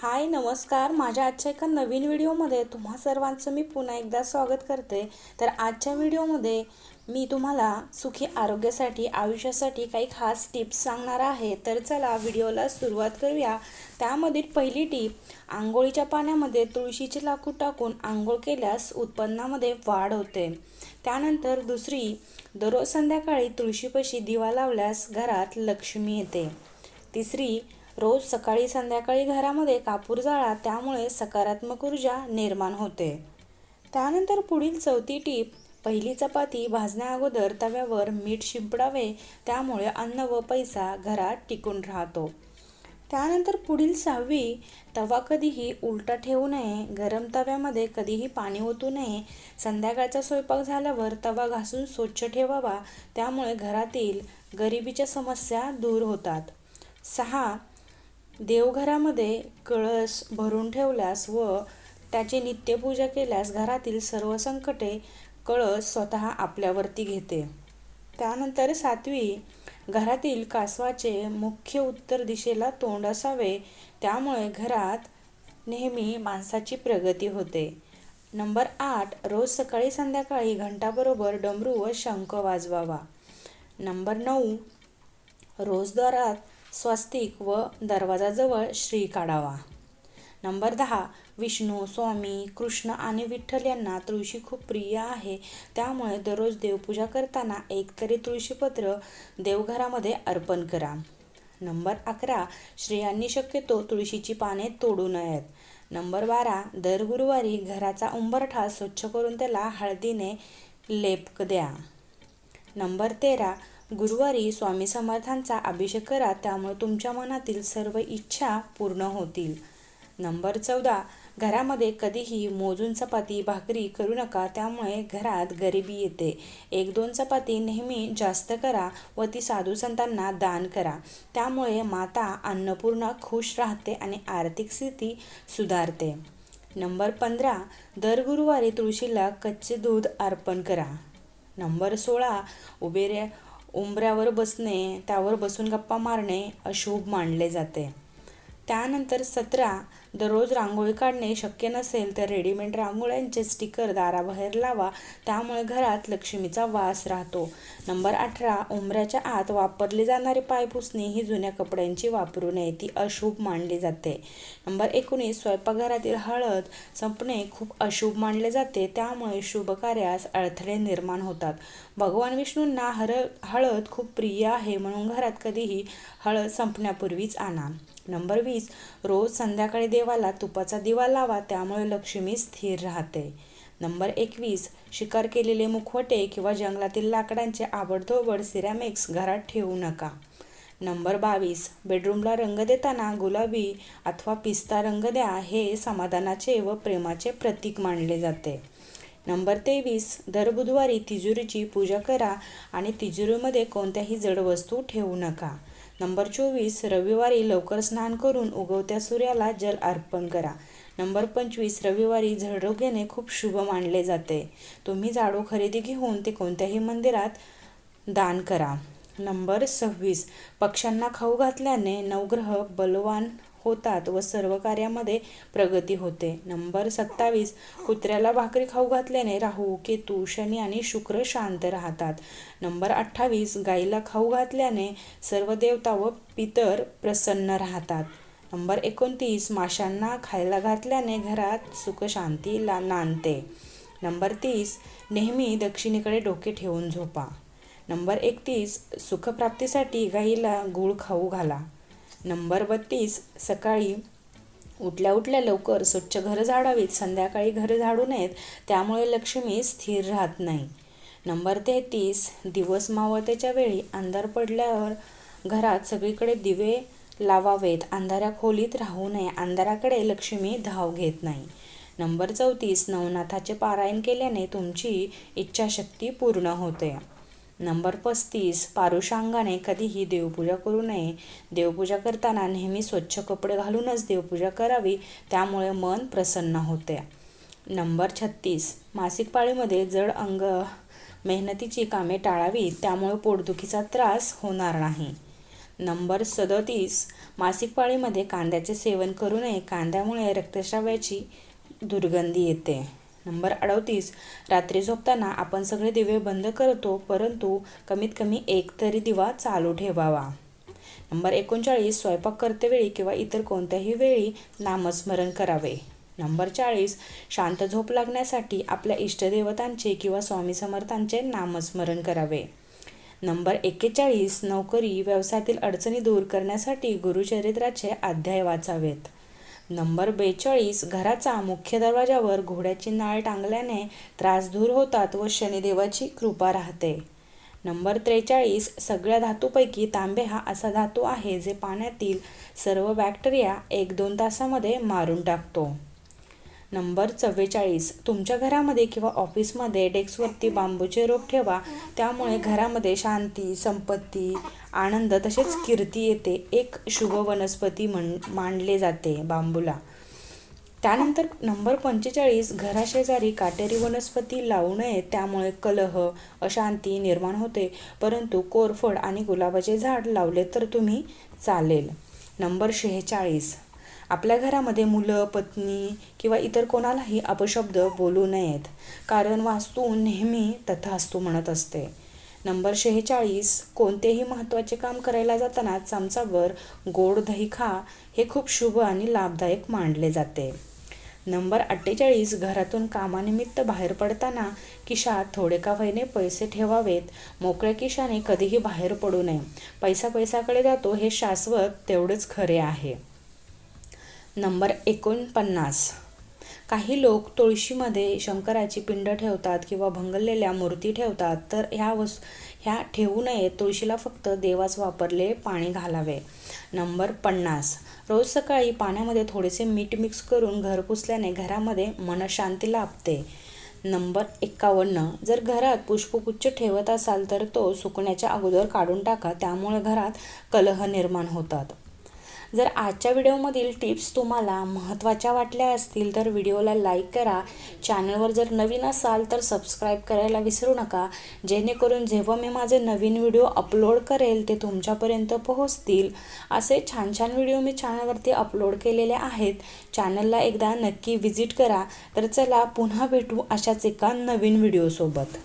हाय नमस्कार. माझ्या आजच्या एका नवीन व्हिडिओमध्ये तुम्हा सर्वांचं मी पुन्हा एकदा स्वागत करते. तर आजच्या व्हिडिओमध्ये मी तुम्हाला सुखी आरोग्यासाठी आयुष्यासाठी काही खास टिप्स सांगणार आहे. तर चला व्हिडिओला सुरुवात करूया. त्यामधील पहिली टीप आंघोळीच्या पाण्यामध्ये तुळशीचे लाकूड टाकून आंघोळ केल्यास उत्पन्नामध्ये वाढ होते. त्यानंतर दुसरी दररोज संध्याकाळी तुळशीपाशी दिवा लावल्यास घरात लक्ष्मी येते. तिसरी रोज सकाळी संध्याकाळी घरामध्ये कापूर जाळा त्यामुळे सकारात्मक ऊर्जा निर्माण होते. त्यानंतर पुढील चौथी टीप पहिली चपाती भाजण्या अगोदर तव्यावर मीठ शिंपडावे त्यामुळे अन्न व पैसा घरात टिकून राहतो. त्यानंतर पुढील सहावी तवा कधीही उलटा ठेवू नये गरम तव्यामध्ये कधीही पाणी ओतू नये. संध्याकाळचा स्वयंपाक झाल्यावर तवा घासून स्वच्छ ठेवावा त्यामुळे घरातील गरिबीच्या समस्या दूर होतात. सहा देवघरामध्ये कळस भरून ठेवल्यास व त्याची नित्यपूजा केल्यास घरातील सर्व संकटे कळस स्वतः आपल्यावरती घेते. त्यानंतर सातवी घरातील कासवाचे मुख्य उत्तर दिशेला तोंड असावे त्यामुळे घरात नेहमी माणसाची प्रगती होते. नंबर आठ रोज सकाळी संध्याकाळी घंटाबरोबर डमरू व शंख वाजवावा. नंबर नऊ रोज दारात स्वस्तिक व दरवाजाजवळ श्री काढावा. नंबर दहा विष्णू स्वामी कृष्ण आणि विठ्ठल यांना तुळशी खूप प्रिय आहे. त्यामुळे दररोज देवपूजा करताना एकतरी तुळशीपत्र देवघरामध्ये अर्पण करा. नंबर अकरा स्त्रियांनी शक्यतो तुळशीची पाने तोडू नयेत. नंबर बारा दर गुरुवारी घराचा उंबरठा स्वच्छ करून त्याला हळदीने लेप द्या. नंबर तेरा गुरुवारी स्वामी समर्थांचा अभिषेक करा त्यामुळे तुमच्या मनातील सर्व इच्छा पूर्ण होतील. नंबर चौदा घरामध्ये कधीही मोजून चपाती भाकरी करू नका त्यामुळे घरात गरिबी येते. एक दोन चपाती नेहमी जास्त करा व ती साधू संतांना दान करा. त्यामुळे माता अन्नपूर्णा खुश राहते आणि आर्थिक स्थिती सुधारते. नंबर पंधरा दर गुरुवारी तुळशीला कच्चे दूध अर्पण करा. नंबर सोळा उभेऱ्या उंबऱ्यावर बसणे त्यावर बसून गप्पा मारणे अशुभ मानले जाते. त्यानंतर सतरा दररोज रांगोळी काढणे शक्य नसेल तर रेडीमेड रांगोळ्यांचे स्टिकर दाराबाहेर लावा त्यामुळे घरात लक्ष्मीचा वास राहतो. नंबर अठरा उंबऱ्याच्या आत वापरली जाणारी पायपुसणी ही जुन्या कपड्यांची वापरू नये ती अशुभ मानली जाते. नंबर एकोणीस स्वयंपाकघरातील हळद संपणे खूप अशुभ मानले जाते त्यामुळे शुभ कार्यास अडथळे निर्माण होतात. भगवान विष्णूंना हर हळद खूप प्रिय आहे म्हणून घरात कधीही हळद संपण्यापूर्वीच आणा. नंबर वीस रोज संध्याकाळी देवाला तुपाचा दिवा लावा त्यामुळे लक्ष्मी स्थिर राहते. नंबर एकवीस शिकार केलेले मुखवटे किंवा जंगलातील लाकडांचे आबडधोबड सिरॅमिक्स घरात ठेवू नका. नंबर बावीस बेडरूमला रंग देताना गुलाबी अथवा पिस्ता रंग द्या हे समाधानाचे व प्रेमाचे प्रतीक मानले जाते. नंबर तेवीस दर बुधवारी तिजोरीची पूजा करा आणि तिजोरीमध्ये कोणत्याही जड वस्तू ठेवू नका. नंबर चोवीस रविवारी लवकर स्नान करून उगवत्या सूर्याला जल अर्पण करा. नंबर पंचवीस रविवारी झाडू घेणे खूप शुभ मानले जाते. तुम्ही झाडू खरेदी घेऊन ते कोणत्याही मंदिरात दान करा. नंबर सव्वीस पक्ष्यांना खाऊ घातल्याने नवग्रह बलवान होतात व सर्व कार्यामध्ये प्रगती होते. नंबर सत्तावीस कुत्र्याला भाकरी खाऊ घातल्याने राहू केतू शनी आणि शुक्र शांत राहतात. नंबर अठ्ठावीस गाईला खाऊ घातल्याने सर्व देवता व पितर प्रसन्न राहतात. नंबर एकोणतीस माशांना खायला घातल्याने घरात सुखशांती ला नांदते. नंबर तीस नेहमी दक्षिणेकडे डोके ठेवून झोपा. नंबर एकतीस सुखप्राप्तीसाठी गाईला गूळ खाऊ घाला. नंबर बत्तीस सकाळी उठल्या उठल्या लवकर स्वच्छ घरं झाडावीत संध्याकाळी घरं झाडू नयेत त्यामुळे लक्ष्मी स्थिर राहत नाही. नंबर तेहतीस दिवस मावळतेच्या वेळी अंधार पडल्यावर घरात सगळीकडे दिवे लावावेत अंधाऱ्या खोलीत राहू नये अंधाराकडे लक्ष्मी धाव घेत नाही. नंबर चौतीस नवनाथाचे पारायण केल्याने तुमची इच्छाशक्ती पूर्ण होते. नंबर पस्तीस पारुषांगाने कधीही देवपूजा करू नये. देवपूजा करताना नेहमी स्वच्छ कपडे घालूनच देवपूजा करावी त्यामुळे मन प्रसन्न होते. नंबर छत्तीस मासिक पाळीमध्ये जड अंग मेहनतीची कामे टाळावी त्यामुळे पोटदुखीचा त्रास होणार नाही. नंबर सदतीस मासिक पाळीमध्ये कांद्याचे सेवन करू नये कांद्यामुळे रक्तस्रावाची दुर्गंधी येते. नंबर अडतीस. रात्री झोपताना आपण सगळे दिवे बंद करतो परंतु कमीत कमी एक तरी दिवा चालू ठेवावा. नंबर एकोणचाळीस स्वयंपाक करतेवेळी किंवा इतर कोणत्याही वेळी नामस्मरण करावे. नंबर चाळीस शांत झोप लागण्यासाठी आपल्या इष्टदेवतांचे किंवा स्वामी समर्थांचे नामस्मरण करावे. नंबर एक्केचाळीस नोकरी व्यवसायातील अडचणी दूर करण्यासाठी गुरुचरित्राचे अध्याय वाचावेत. नंबर बेचाळीस घराचा मुख्य दरवाजावर घोड्याची नाळ टांगल्याने त्रास दूर होतात व शनिदेवाची कृपा राहते. नंबर त्रेचाळीस सगळ्या धातूपैकी तांबे हा असा धातू आहे जे पाण्यातील सर्व बॅक्टेरिया एक दोन तासामध्ये मारून टाकतो. नंबर चव्वेचाळीस. तुमच्या घरामध्ये किंवा ऑफिसमध्ये डेस्कवरती बांबूचे रोप ठेवा. त्यामुळे घरामध्ये शांती संपत्ती आनंद तसेच कीर्ती येते. एक शुभ वनस्पती म्हण मानले जाते बांबूला. त्यानंतर नंबर पंचेचाळीस घराशेजारी काटेरी वनस्पती लावू नये. त्यामुळे कलह अशांती निर्माण होते. परंतु कोरफड आणि गुलाबाचे झाड लावले तर तुम्ही चालेल. नंबर शेहेचाळीस आपल्या घरामध्ये मुलं पत्नी किंवा इतर कोणालाही अपशब्द बोलू नयेत. कारण वास्तू नेहमी तथास्तू म्हणत असते. नंबर शेहेचाळीस कोणतेही महत्त्वाचे काम करायला जाताना चमचावर गोड दही खा हे खूप शुभ आणि लाभदायक मानले जाते. नंबर अठ्ठेचाळीस घरातून कामानिमित्त बाहेर पडताना किशात थोडे का वहिने पैसे ठेवावेत मोकळ्या किशाने कधीही बाहेर पडू नये. पैसा पैसाकडे जातो हे शाश्वत तेवढेच खरे आहे. नंबर एकोणपन्नास. काही लोक तुळशीमध्ये शंकराची पिंड ठेवतात किंवा भंगलेल्या मूर्ती ठेवतात तर ह्या वस ह्या ठेवू नये तुळशीला फक्त देवास वापरले पाणी घालावे. नंबर पन्नास. रोज सकाळी पाण्यामध्ये थोडेसे मीठ मिक्स करून घर पुसल्याने घरामध्ये मनशांती लाभते. नंबर एक्कावन्न जर घरात पुष्पगुच्छ ठेवत असाल तर तो सुकण्याच्या अगोदर काढून टाका त्यामुळे घरात कलह निर्माण होतात. जर आजच्या व्हिडिओमधील टिप्स तुम्हाला महत्त्वाच्या वाटल्या असतील तर व्हिडिओला लाईक करा. चॅनलवर जर नवीन असाल तर सबस्क्राईब करायला विसरू नका. जेणेकरून जेव्हा मी माझे नवीन व्हिडिओ अपलोड करेल ते तुमच्यापर्यंत पोहोचतील. असे छान छान व्हिडिओ मी चॅनलवरती अपलोड केलेले आहेत. चॅनलला एकदा नक्की व्हिजिट करा. तर चला पुन्हा भेटू अशाच एका नवीन व्हिडिओसोबत.